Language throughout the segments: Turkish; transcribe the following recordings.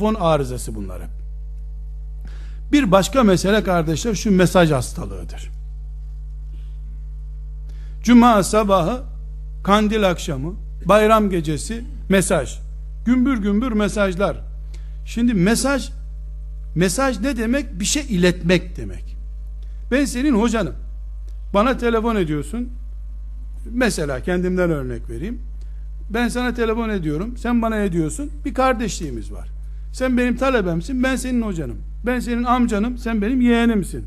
Fon arızası bunlar hep. Bir başka mesele kardeşler şu mesaj hastalığıdır. Cuma sabahı, kandil akşamı, bayram gecesi mesaj. Gümbür gümbür mesajlar. Şimdi mesaj mesaj ne demek? Bir şey iletmek demek. Ben senin hocanım. Bana telefon ediyorsun. Mesela kendimden örnek vereyim. Ben sana telefon ediyorum. Sen bana ediyorsun. Bir kardeşliğimiz var. Sen benim talebemsin. Ben senin hocanım. Ben senin amcanım. Sen benim yeğenimsin.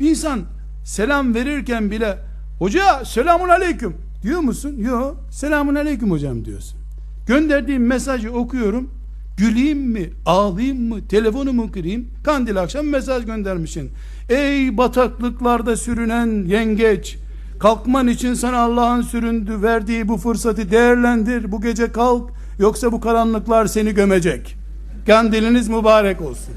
İnsan selam verirken bile hoca selamun aleyküm diyor musun? Yok. Selamun aleyküm hocam diyorsun. Gönderdiğim mesajı okuyorum. Güleyim mi? Ağlayayım mı? Telefonumu kırayım? Kandil akşam mesaj göndermişsin. Ey bataklıklarda sürünen yengeç! Kalkman için sana Allah'ın süründü verdiği bu fırsatı değerlendir. Bu gece kalk yoksa bu karanlıklar seni gömecek. Kandiliniz mübarek olsun.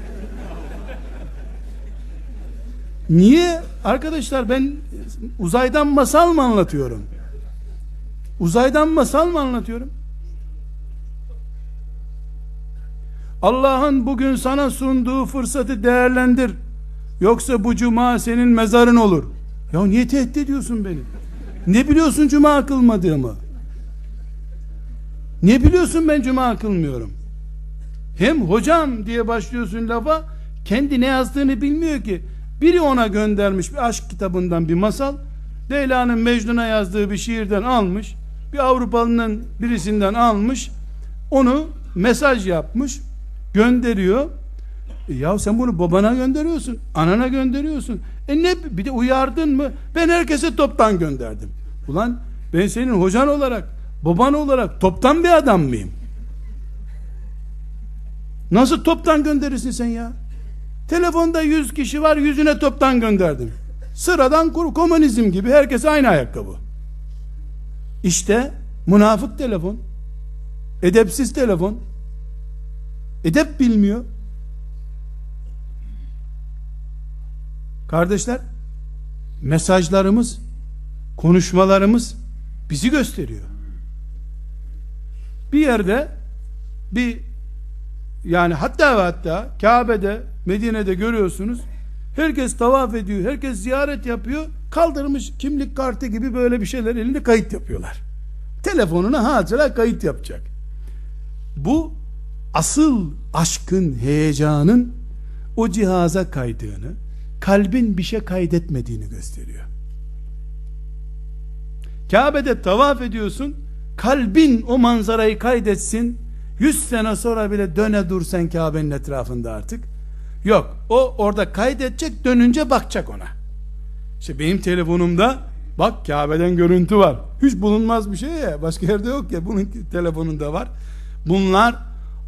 Niye? Arkadaşlar ben uzaydan masal mı anlatıyorum? Uzaydan masal mı anlatıyorum? Allah'ın bugün sana sunduğu fırsatı değerlendir. Yoksa bu cuma senin mezarın olur. Ya niye tehdit ediyorsun beni? Ne biliyorsun cuma kılmadığımı? Ne biliyorsun ben cuma kılmıyorum? Hem hocam diye başlıyorsun lafa kendi ne yazdığını bilmiyor ki. Biri ona göndermiş bir aşk kitabından bir masal. Leyla'nın Mecnun'a yazdığı bir şiirden almış. Bir Avrupalının birisinden almış. Onu mesaj yapmış. Gönderiyor. E ya sen bunu babana gönderiyorsun. Anana gönderiyorsun. E ne bir de uyardın mı? Ben herkese toptan gönderdim. Ulan ben senin hocan olarak, baban olarak toptan bir adam mıyım? Nasıl toptan gönderirsin sen ya? Telefonda 100 kişi var yüzüne toptan gönderdim. Sıradan komünizm gibi herkes aynı ayakkabı. İşte münafık telefon. Edepsiz telefon. Edep bilmiyor. Kardeşler, mesajlarımız, konuşmalarımız bizi gösteriyor. Bir yerde bir yani hatta ve hatta Kabe'de, Medine'de görüyorsunuz. Herkes tavaf ediyor, herkes ziyaret yapıyor. Kaldırmış kimlik kartı gibi böyle bir şeyler elinde kayıt yapıyorlar. Telefonuna hatıra kayıt yapacak. Bu asıl aşkın, heyecanın o cihaza kaydığını, kalbin bir şey kaydetmediğini gösteriyor. Kabe'de tavaf ediyorsun, kalbin o manzarayı kaydetsin, 100 sene sonra bile döne dur sen Kabe'nin etrafında artık. Yok, o orada kaydedecek, dönünce bakacak ona. İşte benim telefonumda bak Kabe'den görüntü var. Hiç bulunmaz bir şey ya, başka yerde yok ya, bunun telefonunda var. Bunlar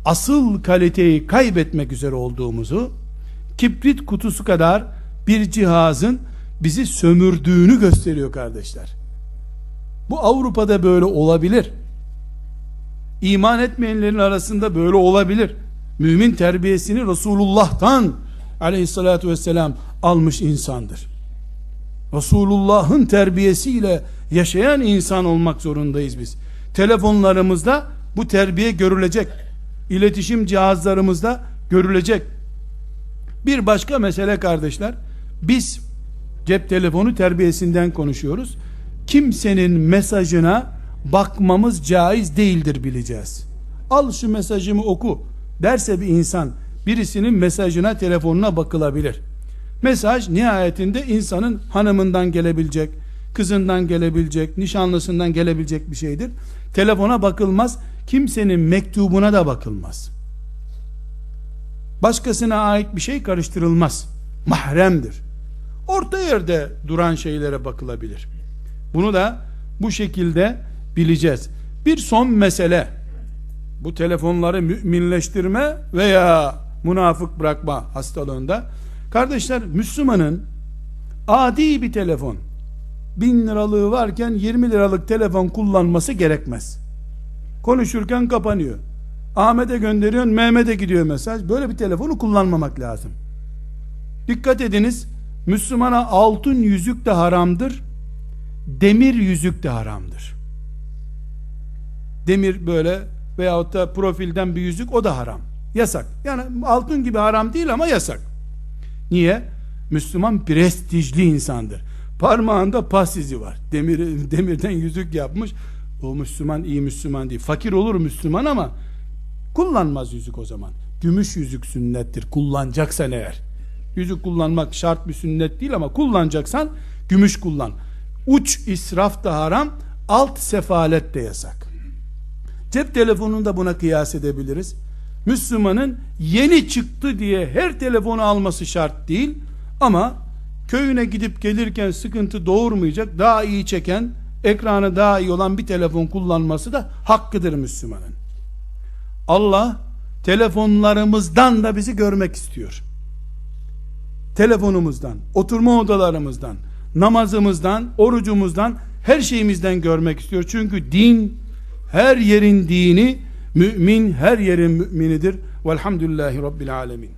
asıl kaliteyi kaybetmek üzere olduğumuzu, kibrit kutusu kadar bir cihazın bizi sömürdüğünü gösteriyor kardeşler. Bu Avrupa'da böyle olabilir. İman etmeyenlerin arasında böyle olabilir. Mümin terbiyesini Resulullah'tan aleyhissalatü vesselam almış insandır. Resulullah'ın terbiyesiyle yaşayan insan olmak zorundayız biz. Telefonlarımızda bu terbiye görülecek. İletişim cihazlarımızda görülecek. Bir başka mesele kardeşler, biz cep telefonu terbiyesinden konuşuyoruz. Kimsenin mesajına bakmamız caiz değildir bileceğiz. Al şu mesajımı oku derse bir insan birisinin mesajına telefonuna bakılabilir. Mesaj nihayetinde insanın hanımından gelebilecek, kızından gelebilecek, nişanlısından gelebilecek bir şeydir. Telefona bakılmaz, kimsenin mektubuna da bakılmaz. Başkasına ait bir şey karıştırılmaz. Mahremdir. Orta yerde duran şeylere bakılabilir. Bunu da bu şekilde bileceğiz. Bir son mesele bu telefonları müminleştirme veya münafık bırakma hastalığında kardeşler Müslümanın adi bir telefon bin liralığı varken 20 liralık telefon kullanması gerekmez. Konuşurken kapanıyor. Ahmet'e gönderiyorsun Mehmet'e gidiyor mesaj. Böyle bir telefonu kullanmamak lazım. Dikkat ediniz Müslümana altın yüzük de haramdır. Demir yüzük de haramdır. Demir böyle veyahut da profilden bir yüzük o da haram. Yasak. Yani altın gibi haram değil ama yasak. Niye? Müslüman prestijli insandır. Parmağında pas izi var. Demir, demirden yüzük yapmış. O Müslüman iyi Müslüman değil. Fakir olur Müslüman ama kullanmaz yüzük o zaman. Gümüş yüzük sünnettir. Kullanacaksan eğer. Yüzük kullanmak şart bir sünnet değil ama kullanacaksan gümüş kullan. Uç israf da haram, alt sefalet de yasak. Cep telefonunu da buna kıyas edebiliriz. Müslümanın yeni çıktı diye her telefonu alması şart değil ama köyüne gidip gelirken sıkıntı doğurmayacak, daha iyi çeken, ekranı daha iyi olan bir telefon kullanması da hakkıdır Müslümanın. Allah telefonlarımızdan da bizi görmek istiyor. Telefonumuzdan, oturma odalarımızdan, namazımızdan, orucumuzdan, her şeyimizden görmek istiyor. Çünkü din, her yerin dini, mümin her yerin müminidir. Velhamdülillahi Rabbil Alemin.